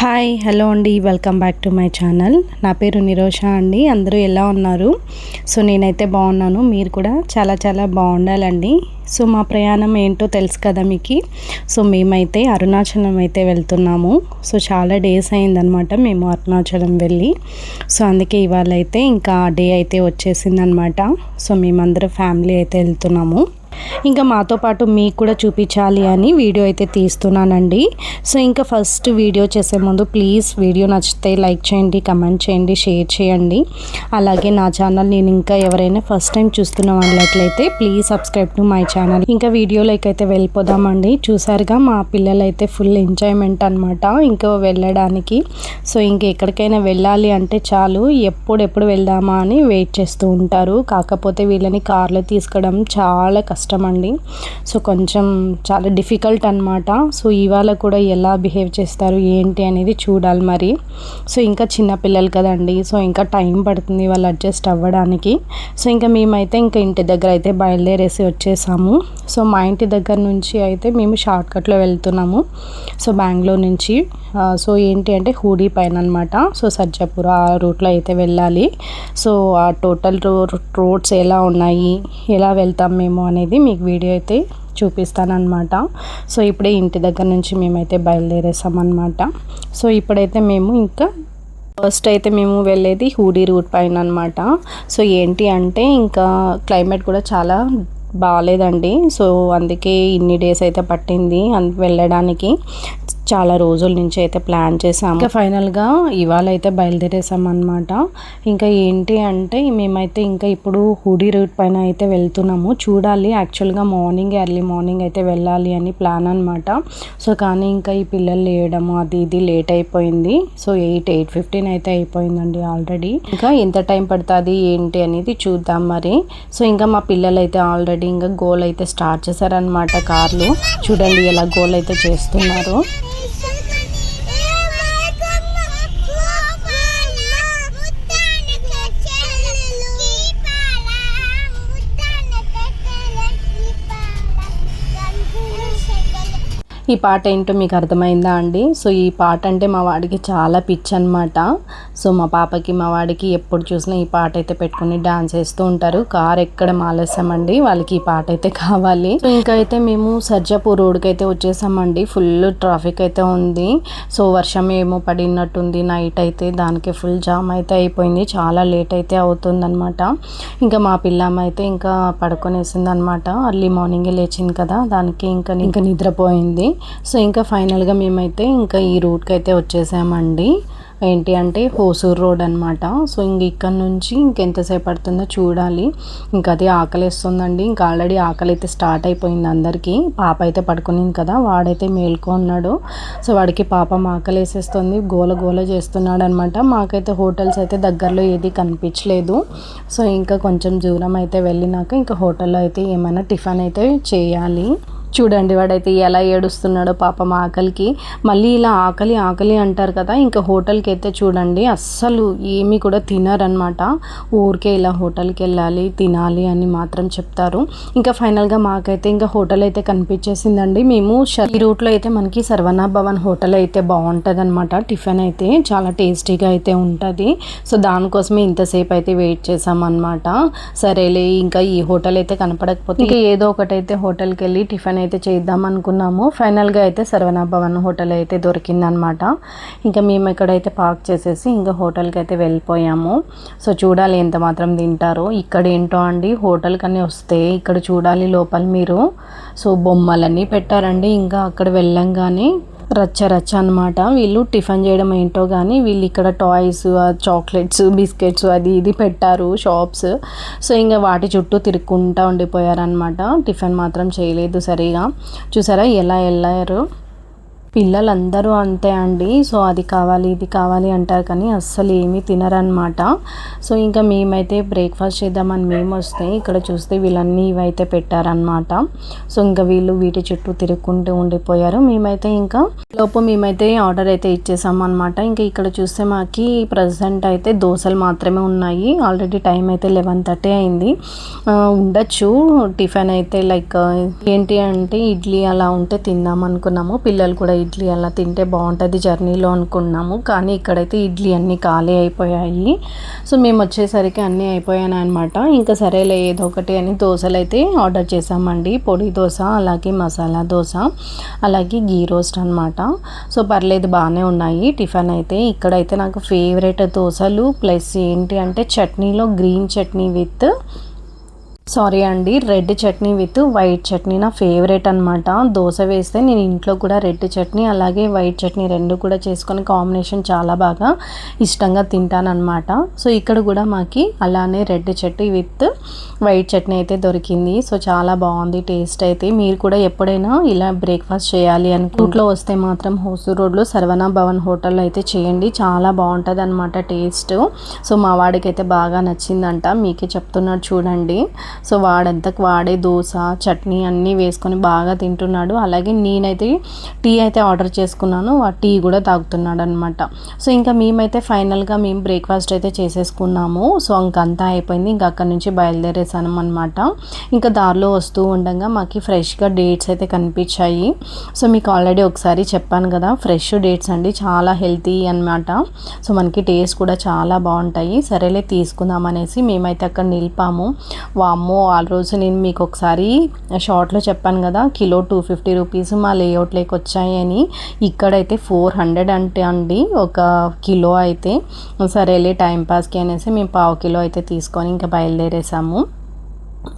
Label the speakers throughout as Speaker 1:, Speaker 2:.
Speaker 1: hi hello అండి welcome back to my channel నా పేరు నిరోష అండి అందరూ ఎలా ఉన్నారు సో నేనైతే బాగున్నాను మీరు కూడా చాలా చాలా బాగుండాలండి సో మా ప్రయాణం ఏంటో తెలుసు కదా మీకు సో మేమైతే అరుణాచలం అయితే వెళ్తున్నాము సో చాలా డేస్ అయిందనమాట మేము అరుణాచలం వెళ్ళి సో అందుకే ఇవాళ అయితే ఇంకా డే అయితే వచ్చేసిందనమాట సో మేమందరం ఫ్యామిలీ అయితే వెళ్తున్నాము ఇంకా మాతో పాటు మీకు కూడా చూపించాలి అని వీడియో అయితే తీస్తున్నానండి సో ఇంకా ఫస్ట్ వీడియో చేసే ముందు ప్లీజ్ వీడియో నచ్చితే లైక్ చేయండి కమెంట్ చేయండి షేర్ చేయండి అలాగే నా ఛానల్ నేను ఇంకా ఎవరైనా ఫస్ట్ టైం చూస్తున్న వాళ్ళట్లయితే please subscribe to my channel ఇంకా లైక్ అయితే వెళ్ళిపోదామండి చూసారుగా మా పిల్లలైతే ఫుల్ ఎంజాయ్మెంట్ అనమాట ఇంకా వెళ్ళడానికి సో ఇంక ఎక్కడికైనా వెళ్ళాలి అంటే చాలు ఎప్పుడెప్పుడు వెళ్దామా అని వెయిట్ చేస్తూ ఉంటారు కాకపోతే వీళ్ళని కార్లో తీసుకోవడం చాలా కష్టం కష్టం అండి సో కొంచెం చాలా డిఫికల్ట్ అనమాట సో ఇవాళ కూడా ఎలా బిహేవ్ చేస్తారు ఏంటి అనేది చూడాలి మరి సో ఇంకా చిన్నపిల్లలు కదండి సో ఇంకా టైం పడుతుంది వాళ్ళు అడ్జస్ట్ అవ్వడానికి సో ఇంకా మేమైతే ఇంకా ఇంటి దగ్గర అయితే బయలుదేరేసి వచ్చేసాము సో మా ఇంటి దగ్గర నుంచి అయితే మేము షార్ట్కట్లో వెళ్తున్నాము సో బెంగళూరు నుంచి సో ఏంటి అంటే హూడీ పైన అనమాట సో సజ్జాపూర్ ఆ రూట్లో అయితే వెళ్ళాలి సో ఆ టోటల్ రో రోడ్స్ ఎలా ఉన్నాయి ఎలా వెళ్తాం మేము అనేది అనేది మీకు వీడియో అయితే చూపిస్తానమాట సో ఇప్పుడే ఇంటి దగ్గర నుంచి మేమైతే బయలుదేరేసామన్నమాట సో ఇప్పుడైతే మేము ఇంకా ఫస్ట్ అయితే మేము వెళ్ళేది హూడీ రూట్ పైన అనమాట సో ఏంటి అంటే ఇంకా క్లైమేట్ కూడా చాలా బాగాలేదండి సో అందుకే ఇన్ని డేస్ అయితే పట్టింది వెళ్ళడానికి చాలా రోజుల నుంచి అయితే ప్లాన్ చేసాము ఇంకా ఫైనల్గా ఇవాళ అయితే బయలుదేరేసాం అనమాట ఇంకా ఏంటి అంటే మేమైతే ఇంకా ఇప్పుడు హుడీ రూట్ పైన అయితే వెళ్తున్నాము చూడాలి యాక్చువల్గా మార్నింగ్ ఎర్లీ మార్నింగ్ అయితే వెళ్ళాలి అని ప్లాన్ అనమాట సో కానీ ఇంకా ఈ పిల్లలు లేయడము అది ఇది లేట్ అయిపోయింది సో ఎయిట్ ఎయిట్ ఫిఫ్టీన్ అయితే అయిపోయిందండి ఆల్రెడీ ఇంకా ఎంత టైం పడుతుంది ఏంటి అనేది చూద్దాం మరి సో ఇంకా మా పిల్లలు అయితే ఆల్రెడీ ఇంకా గోల్ అయితే స్టార్ట్ చేశారనమాట కార్లు చూడండి ఎలా గోల్ అయితే చేస్తున్నారు ఈ పాట ఏంటో మీకు అర్థమైందా అండి సో ఈ పాట అంటే మా వాడికి చాలా పిచ్చి అనమాట సో మా పాపకి మా వాడికి ఎప్పుడు చూసినా ఈ పాట అయితే పెట్టుకుని డాన్స్ వేస్తూ ఉంటారు కార్ ఎక్కడ మాలేసామండి వాళ్ళకి ఈ పాట అయితే కావాలి సో ఇంకా అయితే మేము సర్జాపూర్ రోడ్కి అయితే వచ్చేసామండి ఫుల్ ట్రాఫిక్ అయితే ఉంది సో వర్షం ఏమో పడినట్టుంది నైట్ అయితే దానికి ఫుల్ జామ్ అయితే అయిపోయింది చాలా లేట్ అయితే అవుతుందన్నమాట ఇంకా మా పిల్లమ్మ అయితే ఇంకా పడుకొనేసింది అనమాట అర్లీ మార్నింగే లేచింది కదా దానికి ఇంకా ఇంకా నిద్రపోయింది సో ఇంకా ఫైనల్గా మేమైతే ఇంకా ఈ రూట్కి అయితే వచ్చేసామండి ఏంటి అంటే హోసూర్ రోడ్ అనమాట సో ఇంక ఇక్కడ నుంచి ఇంకెంతసేపు పడుతుందో చూడాలి ఇంకా అది ఆకలి వేస్తుందండి ఇంకా ఆల్రెడీ ఆకలి అయితే స్టార్ట్ అయిపోయింది అందరికీ పాప అయితే పడుకునింది కదా వాడైతే మేల్కొన్నాడు ఉన్నాడు సో వాడికి పాప ఆకలి వేసేస్తుంది గోల గోల చేస్తున్నాడు అనమాట మాకైతే హోటల్స్ అయితే దగ్గరలో ఏది కనిపించలేదు సో ఇంకా కొంచెం దూరం అయితే వెళ్ళినాక ఇంకా హోటల్లో అయితే ఏమైనా టిఫిన్ అయితే చేయాలి చూడండి వాడైతే ఎలా ఏడుస్తున్నాడో పాపం ఆకలికి మళ్ళీ ఇలా ఆకలి ఆకలి అంటారు కదా ఇంకా హోటల్కి అయితే చూడండి అస్సలు ఏమీ కూడా తినరనమాట ఊరికే ఇలా హోటల్కి వెళ్ళాలి తినాలి అని మాత్రం చెప్తారు ఇంకా ఫైనల్గా మాకైతే ఇంకా హోటల్ అయితే కనిపించేసిందండి మేము ఈ రూట్లో అయితే మనకి సర్వనా భవన్ హోటల్ అయితే బాగుంటుంది అనమాట టిఫిన్ అయితే చాలా టేస్టీగా అయితే ఉంటుంది సో దానికోసమే ఇంతసేపు అయితే వెయిట్ చేసామన్నమాట సరేలే ఇంకా ఈ హోటల్ అయితే కనపడకపోతే ఇంకా ఏదో ఒకటైతే హోటల్కి వెళ్ళి టిఫిన్ అయితే చేద్దాం అనుకున్నాము ఫైనల్గా అయితే భవన్ హోటల్ అయితే దొరికిందనమాట ఇంకా మేము ఇక్కడైతే పార్క్ చేసేసి ఇంకా హోటల్కి అయితే వెళ్ళిపోయాము సో చూడాలి ఎంత మాత్రం తింటారో ఇక్కడ ఏంటో అండి హోటల్ కానీ వస్తే ఇక్కడ చూడాలి లోపల మీరు సో బొమ్మలన్నీ పెట్టారండి ఇంకా అక్కడ వెళ్ళంగానే రచ్చ రచ్చ అనమాట వీళ్ళు టిఫిన్ చేయడం ఏంటో కానీ వీళ్ళు ఇక్కడ టాయ్స్ చాక్లెట్స్ బిస్కెట్స్ అది ఇది పెట్టారు షాప్స్ సో ఇంకా వాటి చుట్టూ తిరుక్కుంటూ ఉండిపోయారనమాట టిఫిన్ మాత్రం చేయలేదు సరిగా చూసారా ఎలా వెళ్ళారు పిల్లలందరూ అంతే అండి సో అది కావాలి ఇది కావాలి అంటారు కానీ అస్సలు ఏమీ తినరనమాట సో ఇంకా మేమైతే బ్రేక్ఫాస్ట్ చేద్దామని మేము వస్తే ఇక్కడ చూస్తే వీళ్ళన్నీ ఇవైతే పెట్టారనమాట సో ఇంకా వీళ్ళు వీటి చుట్టూ తిరుక్కుంటూ ఉండిపోయారు మేమైతే ఇంకా లోపు మేమైతే ఆర్డర్ అయితే ఇచ్చేసామన్నమాట ఇంకా ఇక్కడ చూస్తే మాకు ప్రజెంట్ అయితే దోశలు మాత్రమే ఉన్నాయి ఆల్రెడీ టైం అయితే లెవెన్ థర్టీ అయింది ఉండొచ్చు టిఫిన్ అయితే లైక్ ఏంటి అంటే ఇడ్లీ అలా ఉంటే తిందాం అనుకున్నాము పిల్లలు కూడా ఇడ్లీ అలా తింటే బాగుంటుంది జర్నీలో అనుకున్నాము కానీ ఇక్కడైతే ఇడ్లీ అన్నీ ఖాళీ అయిపోయాయి సో మేము వచ్చేసరికి అన్నీ అయిపోయాను అనమాట ఇంకా సరేలే ఏదో ఒకటి అని దోశలు అయితే ఆర్డర్ చేసామండి పొడి దోశ అలాగే మసాలా దోశ అలాగే గీ రోస్ట్ అనమాట సో పర్లేదు బాగానే ఉన్నాయి టిఫిన్ అయితే ఇక్కడైతే నాకు ఫేవరెట్ దోశలు ప్లస్ ఏంటి అంటే చట్నీలో గ్రీన్ చట్నీ విత్ సారీ అండి red chutney with white chutney నా ఫేవరెట్ అనమాట దోశ వేస్తే నేను ఇంట్లో కూడా రెడ్ చట్నీ అలాగే వైట్ చట్నీ రెండు కూడా చేసుకొని కాంబినేషన్ చాలా బాగా ఇష్టంగా తింటానమాట సో ఇక్కడ కూడా మాకి అలానే red chutney with white chutney అయితే దొరికింది సో చాలా బాగుంది టేస్ట్ అయితే మీరు కూడా ఎప్పుడైనా ఇలా బ్రేక్ఫాస్ట్ చేయాలి అని ఇంట్లో వస్తే మాత్రం హోసూర్ రోడ్లో సర్వనా భవన్ హోటల్లో అయితే చేయండి చాలా బాగుంటుంది అనమాట టేస్ట్ సో మా వాడికైతే బాగా నచ్చిందంట మీకే చెప్తున్నాడు చూడండి సో వాడంతకు వాడే దోశ చట్నీ అన్నీ వేసుకొని బాగా తింటున్నాడు అలాగే నేనైతే టీ అయితే ఆర్డర్ చేసుకున్నాను ఆ టీ కూడా తాగుతున్నాడు అనమాట సో ఇంకా మేమైతే ఫైనల్గా మేము బ్రేక్ఫాస్ట్ అయితే చేసేసుకున్నాము సో ఇంకంతా అయిపోయింది ఇంకా అక్కడి నుంచి బయలుదేరేసాను అనమాట ఇంకా దారిలో వస్తూ ఉండగా మాకు ఫ్రెష్గా డేట్స్ అయితే కనిపించాయి సో మీకు ఆల్రెడీ ఒకసారి చెప్పాను కదా ఫ్రెష్ డేట్స్ అండి చాలా హెల్తీ అనమాట సో మనకి టేస్ట్ కూడా చాలా బాగుంటాయి సరేలే తీసుకుందాం అనేసి మేమైతే అక్కడ నిలిపాము వామ్ అమ్మో ఆ రోజు నేను మీకు ఒకసారి షార్ట్లో చెప్పాను కదా కిలో టూ ఫిఫ్టీ రూపీస్ మా లేఅవుట్లోకి వచ్చాయి అని ఇక్కడైతే ఫోర్ హండ్రెడ్ అంటే అండి ఒక కిలో అయితే సరేలే టైంపాస్కి అనేసి మేము పావు కిలో అయితే తీసుకొని ఇంకా బయలుదేరేసాము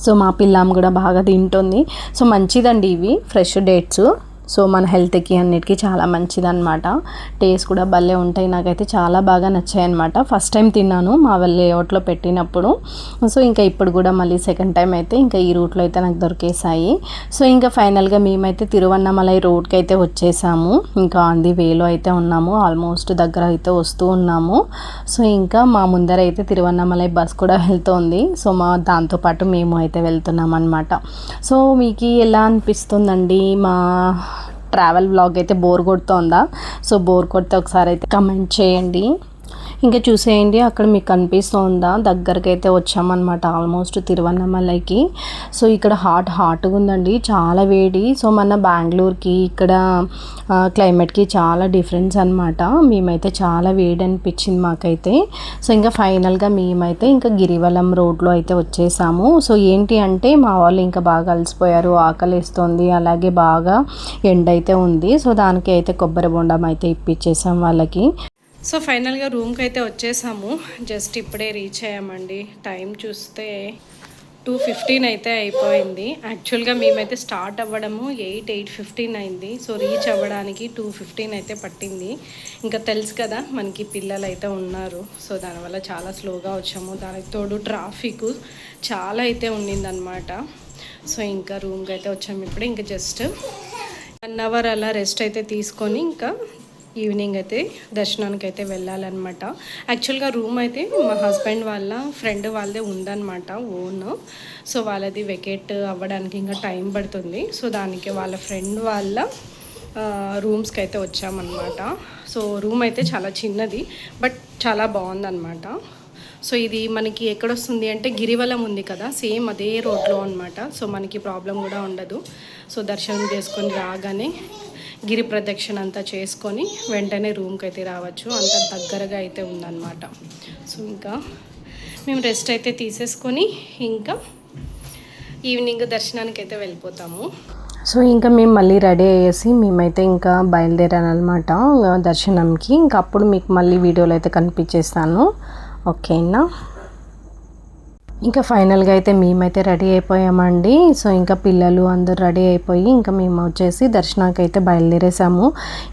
Speaker 1: సో మా పిల్లాం కూడా బాగా తింటుంది సో మంచిదండి ఇవి ఫ్రెష్ డేట్స్ సో మన హెల్త్కి అన్నిటికీ చాలా అనమాట టేస్ట్ కూడా భలే ఉంటాయి నాకైతే చాలా బాగా నచ్చాయి అనమాట ఫస్ట్ టైం తిన్నాను మా లేఅవుట్లో పెట్టినప్పుడు సో ఇంకా ఇప్పుడు కూడా మళ్ళీ సెకండ్ టైం అయితే ఇంకా ఈ రూట్లో అయితే నాకు దొరికేసాయి సో ఇంకా ఫైనల్గా మేమైతే తిరువన్నమలై రోడ్కి అయితే వచ్చేసాము ఇంకా ఆన్ ది వేలో అయితే ఉన్నాము ఆల్మోస్ట్ దగ్గర అయితే వస్తూ ఉన్నాము సో ఇంకా మా ముందర అయితే తిరువన్నమలై బస్ కూడా వెళ్తోంది సో మా దాంతోపాటు మేము అయితే వెళ్తున్నాం అనమాట సో మీకు ఎలా అనిపిస్తుందండి మా ట్రావెల్ బ్లాగ్ అయితే బోర్ కొడుతుందా సో బోర్ కొడితే ఒకసారి అయితే కమెంట్ చేయండి ఇంకా చూసేయండి అక్కడ మీకు కనిపిస్తుందా దగ్గరికి అయితే వచ్చామన్నమాట ఆల్మోస్ట్ తిరువన్నమలైకి సో ఇక్కడ హాట్ హాట్గా ఉందండి చాలా వేడి సో మన బెంగళూరుకి ఇక్కడ క్లైమేట్కి చాలా డిఫరెన్స్ అనమాట మేమైతే చాలా వేడి అనిపించింది మాకైతే సో ఇంకా ఫైనల్గా మేమైతే ఇంకా గిరివలం రోడ్లో అయితే వచ్చేసాము సో ఏంటి అంటే మా వాళ్ళు ఇంకా బాగా అలసిపోయారు ఆకలిస్తుంది అలాగే బాగా ఎండ అయితే ఉంది సో దానికి అయితే కొబ్బరి బొండం అయితే ఇప్పించేసాం వాళ్ళకి సో ఫైనల్గా రూమ్కి అయితే వచ్చేసాము జస్ట్ ఇప్పుడే రీచ్ అయ్యామండి టైం చూస్తే టూ ఫిఫ్టీన్ అయితే అయిపోయింది యాక్చువల్గా మేమైతే స్టార్ట్ అవ్వడము ఎయిట్ ఎయిట్ ఫిఫ్టీన్ అయింది సో రీచ్ అవ్వడానికి టూ ఫిఫ్టీన్ అయితే పట్టింది ఇంకా తెలుసు కదా మనకి పిల్లలు అయితే ఉన్నారు సో దానివల్ల చాలా స్లోగా వచ్చాము దానికి తోడు ట్రాఫిక్ చాలా అయితే అనమాట సో ఇంకా రూమ్కి అయితే వచ్చాము ఇప్పుడు ఇంకా జస్ట్ వన్ అవర్ అలా రెస్ట్ అయితే తీసుకొని ఇంకా ఈవినింగ్ అయితే దర్శనానికి అయితే వెళ్ళాలన్నమాట యాక్చువల్గా రూమ్ అయితే మా హస్బెండ్ వాళ్ళ ఫ్రెండ్ వాళ్ళదే ఉందన్నమాట ఓన్ సో వాళ్ళది వెకేట్ అవ్వడానికి ఇంకా టైం పడుతుంది సో దానికి వాళ్ళ ఫ్రెండ్ వాళ్ళ రూమ్స్కి అయితే వచ్చామన్నమాట సో రూమ్ అయితే చాలా చిన్నది బట్ చాలా బాగుందన్నమాట సో ఇది మనకి ఎక్కడొస్తుంది అంటే గిరివలం ఉంది కదా సేమ్ అదే రోడ్లో అనమాట సో మనకి ప్రాబ్లం కూడా ఉండదు సో దర్శనం చేసుకొని రాగానే గిరి ప్రదక్షిణ అంతా చేసుకొని వెంటనే రూమ్కి అయితే రావచ్చు అంత దగ్గరగా అయితే ఉందన్నమాట సో ఇంకా మేము రెస్ట్ అయితే తీసేసుకొని ఇంకా ఈవినింగ్ దర్శనానికి అయితే వెళ్ళిపోతాము సో ఇంకా మేము మళ్ళీ రెడీ అయ్యేసి మేమైతే ఇంకా బయలుదేరానమాట దర్శనంకి ఇంకా అప్పుడు మీకు మళ్ళీ వీడియోలు అయితే కనిపించేస్తాను ఓకేనా ఇంకా ఫైనల్గా అయితే మేమైతే రెడీ అయిపోయామండి సో ఇంకా పిల్లలు అందరు రెడీ అయిపోయి ఇంకా మేము వచ్చేసి దర్శనానికి అయితే బయలుదేరేసాము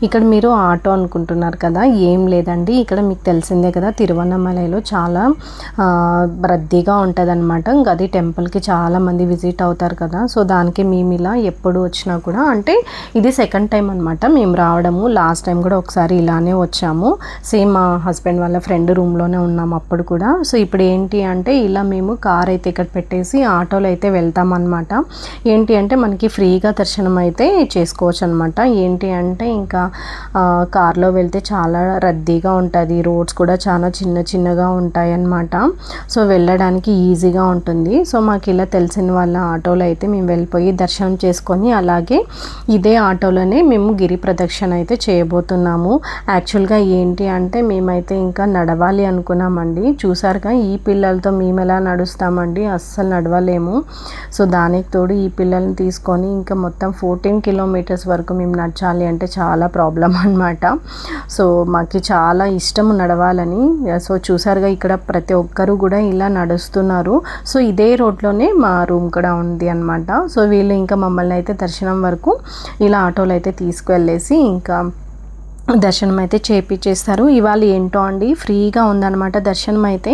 Speaker 1: ఇక్కడ మీరు ఆటో అనుకుంటున్నారు కదా ఏం లేదండి ఇక్కడ మీకు తెలిసిందే కదా తిరువన్నమలలో చాలా రద్దీగా ఉంటుంది అనమాట అది టెంపుల్కి చాలామంది విజిట్ అవుతారు కదా సో దానికి మేము ఇలా ఎప్పుడు వచ్చినా కూడా అంటే ఇది సెకండ్ టైం అనమాట మేము రావడము లాస్ట్ టైం కూడా ఒకసారి ఇలానే వచ్చాము సేమ్ మా హస్బెండ్ వాళ్ళ ఫ్రెండ్ రూమ్లోనే ఉన్నాము అప్పుడు కూడా సో ఇప్పుడు ఏంటి అంటే ఇలా మేము కార్ అయితే ఇక్కడ పెట్టేసి ఆటోలో అయితే వెళ్తామన్నమాట ఏంటి అంటే మనకి ఫ్రీగా దర్శనం అయితే చేసుకోవచ్చు అనమాట ఏంటి అంటే ఇంకా కార్లో వెళ్తే చాలా రద్దీగా ఉంటుంది రోడ్స్ కూడా చాలా చిన్న చిన్నగా ఉంటాయి అన్నమాట సో వెళ్ళడానికి ఈజీగా ఉంటుంది సో మాకు ఇలా తెలిసిన వాళ్ళ ఆటోలో అయితే మేము వెళ్ళిపోయి దర్శనం చేసుకొని అలాగే ఇదే ఆటోలోనే మేము గిరి ప్రదక్షిణ అయితే చేయబోతున్నాము యాక్చువల్గా ఏంటి అంటే మేమైతే ఇంకా నడవాలి అనుకున్నామండి చూసారుగా ఈ పిల్లలతో మేము ఎలా నడుస్తున్నాం చూస్తామండి అస్సలు నడవలేము సో దానికి తోడు ఈ పిల్లల్ని తీసుకొని ఇంకా మొత్తం ఫోర్టీన్ కిలోమీటర్స్ వరకు మేము నడచాలి అంటే చాలా ప్రాబ్లం అనమాట సో మాకు చాలా ఇష్టం నడవాలని సో చూసారుగా ఇక్కడ ప్రతి ఒక్కరు కూడా ఇలా నడుస్తున్నారు సో ఇదే రోడ్లోనే మా రూమ్ కూడా ఉంది అనమాట సో వీళ్ళు ఇంకా మమ్మల్ని అయితే దర్శనం వరకు ఇలా ఆటోలు అయితే తీసుకువెళ్ళేసి ఇంకా దర్శనం అయితే చేపించేస్తారు ఇవాళ ఏంటో అండి ఫ్రీగా ఉందన్నమాట దర్శనం అయితే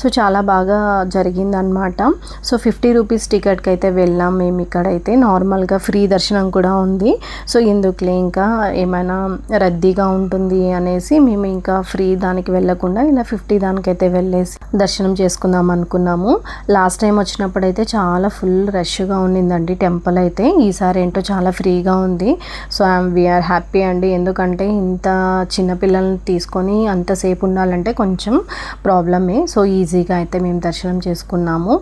Speaker 1: సో చాలా బాగా జరిగిందనమాట సో ఫిఫ్టీ రూపీస్ టికెట్కి అయితే వెళ్ళాం మేము ఇక్కడైతే నార్మల్గా ఫ్రీ దర్శనం కూడా ఉంది సో ఎందుకులే ఇంకా ఏమైనా రద్దీగా ఉంటుంది అనేసి మేము ఇంకా ఫ్రీ దానికి వెళ్ళకుండా ఇలా ఫిఫ్టీ దానికైతే వెళ్ళేసి దర్శనం చేసుకుందాం అనుకున్నాము లాస్ట్ టైం వచ్చినప్పుడు అయితే చాలా ఫుల్ రష్గా ఉండిందండి టెంపుల్ అయితే ఈసారి ఏంటో చాలా ఫ్రీగా ఉంది సో ఐఎమ్ వీఆర్ హ్యాపీ అండి ఎందుకంటే అంత చిన్నపిల్లల్ని తీసుకొని అంతసేపు ఉండాలంటే కొంచెం ప్రాబ్లమే సో ఈజీగా అయితే మేము దర్శనం చేసుకున్నాము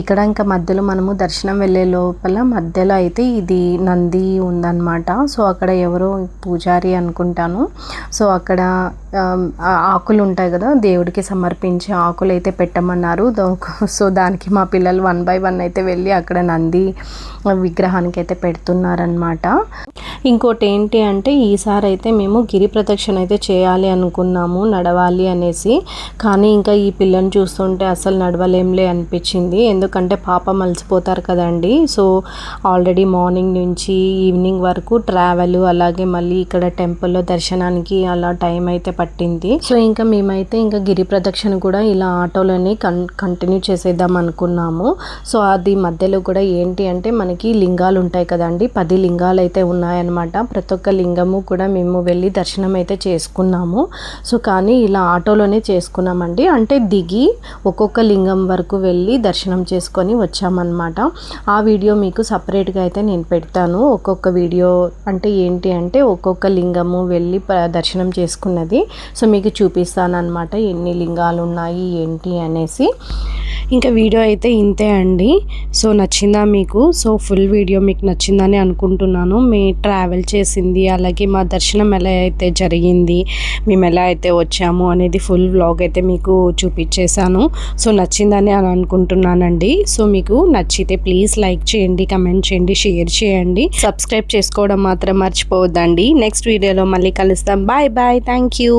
Speaker 1: ఇక్కడ ఇంకా మధ్యలో మనము దర్శనం వెళ్ళే లోపల మధ్యలో అయితే ఇది నంది ఉందన్నమాట సో అక్కడ ఎవరో పూజారి అనుకుంటాను సో అక్కడ ఆకులు ఉంటాయి కదా దేవుడికి సమర్పించి ఆకులు అయితే పెట్టమన్నారు సో దానికి మా పిల్లలు వన్ బై వన్ అయితే వెళ్ళి అక్కడ నంది విగ్రహానికి అయితే పెడుతున్నారనమాట ఇంకోటి ఏంటి అంటే ఈసారి అయితే మేము గిరి ప్రదక్షిణ అయితే చేయాలి అనుకున్నాము నడవాలి అనేసి కానీ ఇంకా ఈ పిల్లని చూస్తుంటే అసలు నడవలేంలే అనిపించింది ఎందుకంటే పాప మలిసిపోతారు కదండి సో ఆల్రెడీ మార్నింగ్ నుంచి ఈవినింగ్ వరకు ట్రావెల్ అలాగే మళ్ళీ ఇక్కడ టెంపుల్లో దర్శనానికి అలా టైం అయితే పట్టింది సో ఇంకా మేమైతే ఇంకా గిరి ప్రదక్షిణ కూడా ఇలా ఆటోలోనే కన్ కంటిన్యూ చేసేద్దాం అనుకున్నాము సో అది మధ్యలో కూడా ఏంటి అంటే మనకి లింగాలు ఉంటాయి కదండి పది లింగాలు అయితే ఉన్నాయన్నమాట ప్రతి ఒక్క లింగము కూడా మేము వెళ్ళి దర్శనం అయితే చేసుకున్నాము సో కానీ ఇలా ఆటోలోనే చేసుకున్నామండి అంటే దిగి ఒక్కొక్క లింగం వరకు వెళ్ళి దర్శనం చేసుకొని వచ్చామన్నమాట ఆ వీడియో మీకు సపరేట్గా అయితే నేను పెడతాను ఒక్కొక్క వీడియో అంటే ఏంటి అంటే ఒక్కొక్క లింగము వెళ్ళి దర్శనం చేసుకున్నది సో మీకు చూపిస్తాను అనమాట ఎన్ని లింగాలు ఉన్నాయి ఏంటి అనేసి ఇంకా వీడియో అయితే ఇంతే అండి సో నచ్చిందా మీకు సో ఫుల్ వీడియో మీకు నచ్చిందని అనుకుంటున్నాను మీ ట్రావెల్ చేసింది అలాగే మా దర్శనం ఎలా అయితే జరిగింది మేము ఎలా అయితే వచ్చాము అనేది ఫుల్ వ్లాగ్ అయితే మీకు చూపించేశాను సో నచ్చిందని అని అనుకుంటున్నానండి సో మీకు నచ్చితే ప్లీజ్ లైక్ చేయండి కమెంట్ చేయండి షేర్ చేయండి సబ్స్క్రైబ్ చేసుకోవడం మాత్రం మర్చిపోవద్దండి నెక్స్ట్ వీడియోలో మళ్ళీ కలుస్తాం బాయ్ బాయ్ థ్యాంక్ యూ